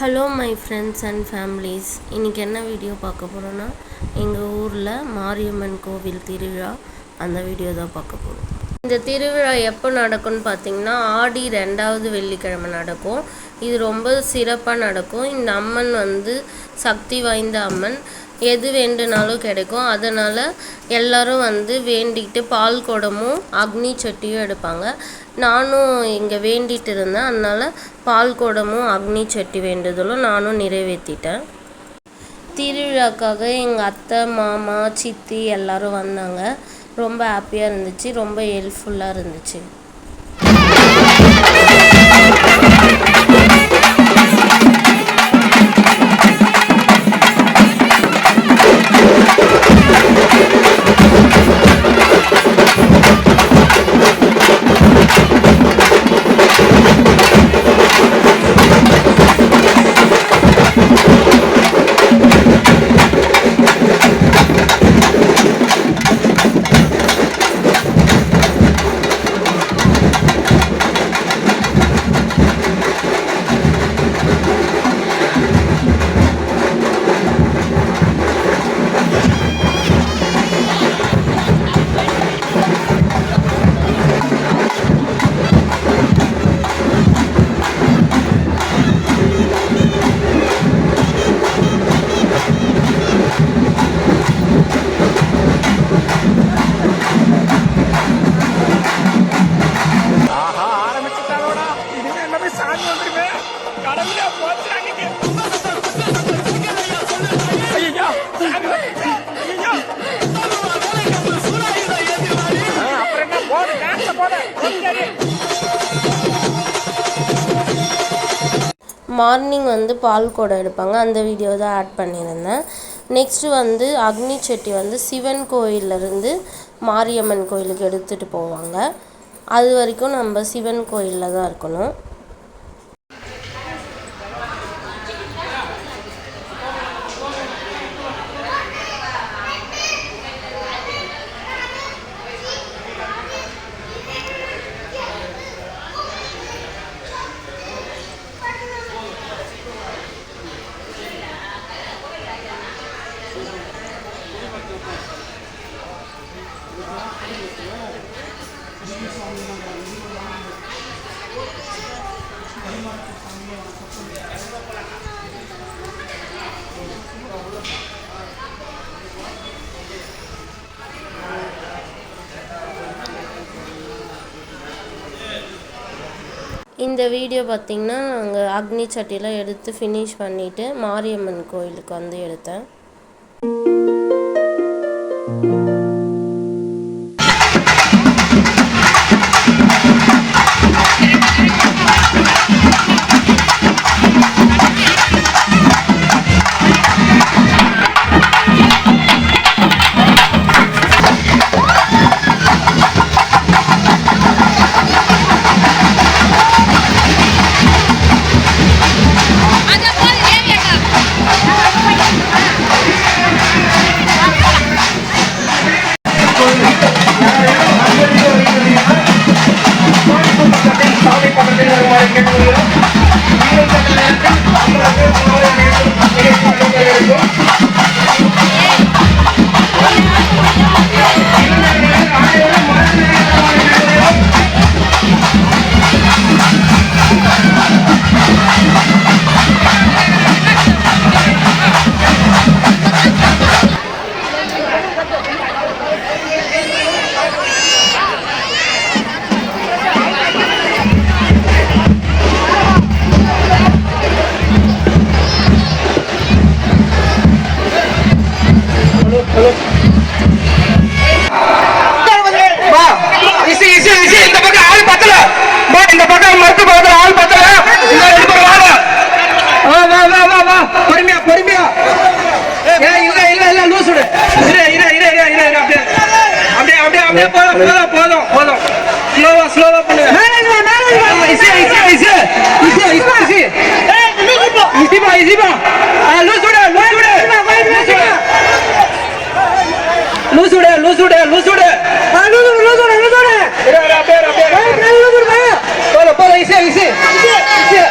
Hello my friends and families இன்றைக்கி என்ன video பார்க்க போகிறோன்னா எங்கள் ஊரில் மாரியம்மன் கோவில் திருவிழா. அந்த வீடியோ தான் பார்க்க போகிறோம் இந்த திருவிழா எப்போ நடக்கும்னு பார்த்தீங்கன்னா ஆடி ரெண்டாவது வெள்ளிக்கிழமை நடக்கும். இது ரொம்ப சிறப்பாக நடக்கும். இந்த அம்மன் வந்து சக்தி வாய்ந்த அம்மன். எது வேண்டுனாலும் கிடைக்கும். அதனால் எல்லாரும் வந்து வேண்டிக்கிட்டு பால் குடமும் அக்னி சட்டியும் எடுப்பாங்க. நானும் இங்கே வேண்டிட்டு இருந்தேன். அதனால் பால் குடமும் அக்னி சட்டி வேண்டுதலும் நானும் நிறைவேற்றிட்டேன் திருவிழாக்காக எங்கள் அத்தை மாமா சித்தி எல்லாரும் வந்தாங்க. ரொம்ப ஹாப்பியாக இருந்துச்சு. ரொம்ப ஹெல்ப்ஃபுல்லாக இருந்துச்சு. மார்னிங் வந்து பால் குடம் எடுப்பாங்க. அந்த வீடியோ தான் ஆட் பண்ணியிருந்தேன். நெக்ஸ்ட்டு வந்து அக்னி செட்டி வந்து சிவன் கோயிலேருந்து மாரியம்மன் கோயிலுக்கு எடுத்துகிட்டு போவாங்க. அது வரைக்கும் நம்ம சிவன் கோயிலில் தான் இருக்கணும். இந்த வீடியோ பார்த்திங்கன்னா நாங்கள் அக்னி சட்டிலாம் எடுத்து ஃபினிஷ் பண்ணிவிட்டு மாரியம்மன் கோயிலுக்கு வந்து எடுத்தேன். அப்படியே அப்படியே அப்படியே போதும் போதும் போதும் போதும் ஸ்லோவா ஸ்லோவா பண்ணு ஆமா, easy easy easy easy easy easy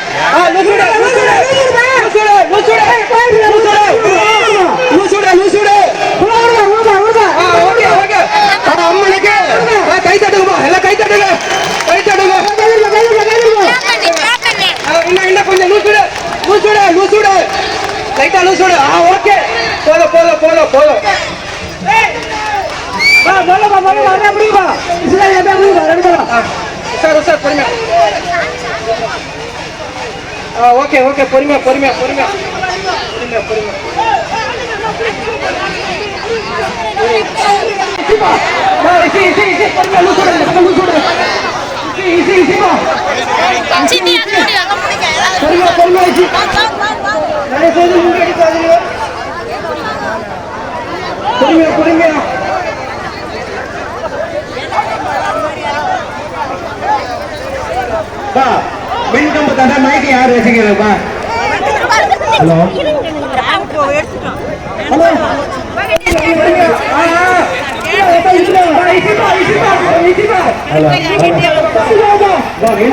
okay. போதும் போதும் போதும் போதும் ஓகே ஓகே பொறுமையா பொறுமையா பொறுமையா. பொறுமையா பொறுமையா. மின்கம்பு தந்த மைக்கு யார் வச்சுக்கிறப்பா hello hello Alam. Bakit? Bakit?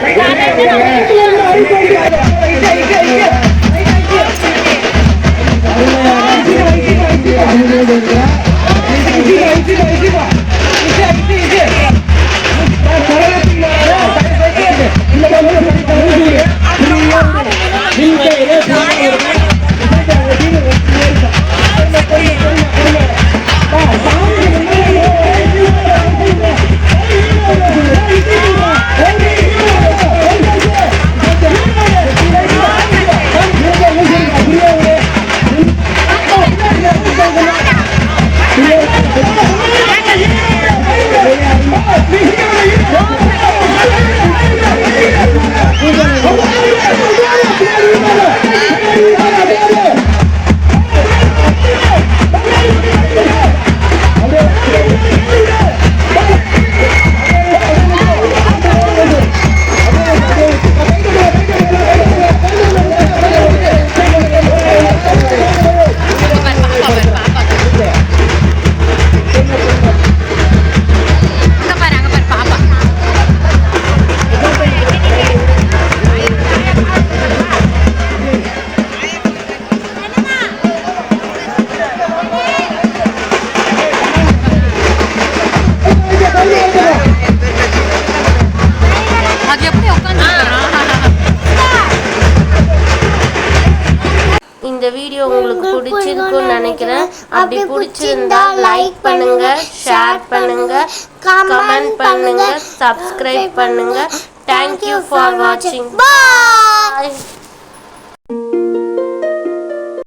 Bakit? Bakit? Bakit? Video உங்களுக்கு பிடிச்சிருக்கும்னு நினைக்கிறேன். அப்படி பிடிச்சிருந்தா லைக் பண்ணுங்க ஷேர் பண்ணுங்க கமெண்ட் பண்ணுங்க சப்ஸ்கிரைப் பண்ணுங்க. தேங்க்யூ ஃபார் வாட்சிங் பாய்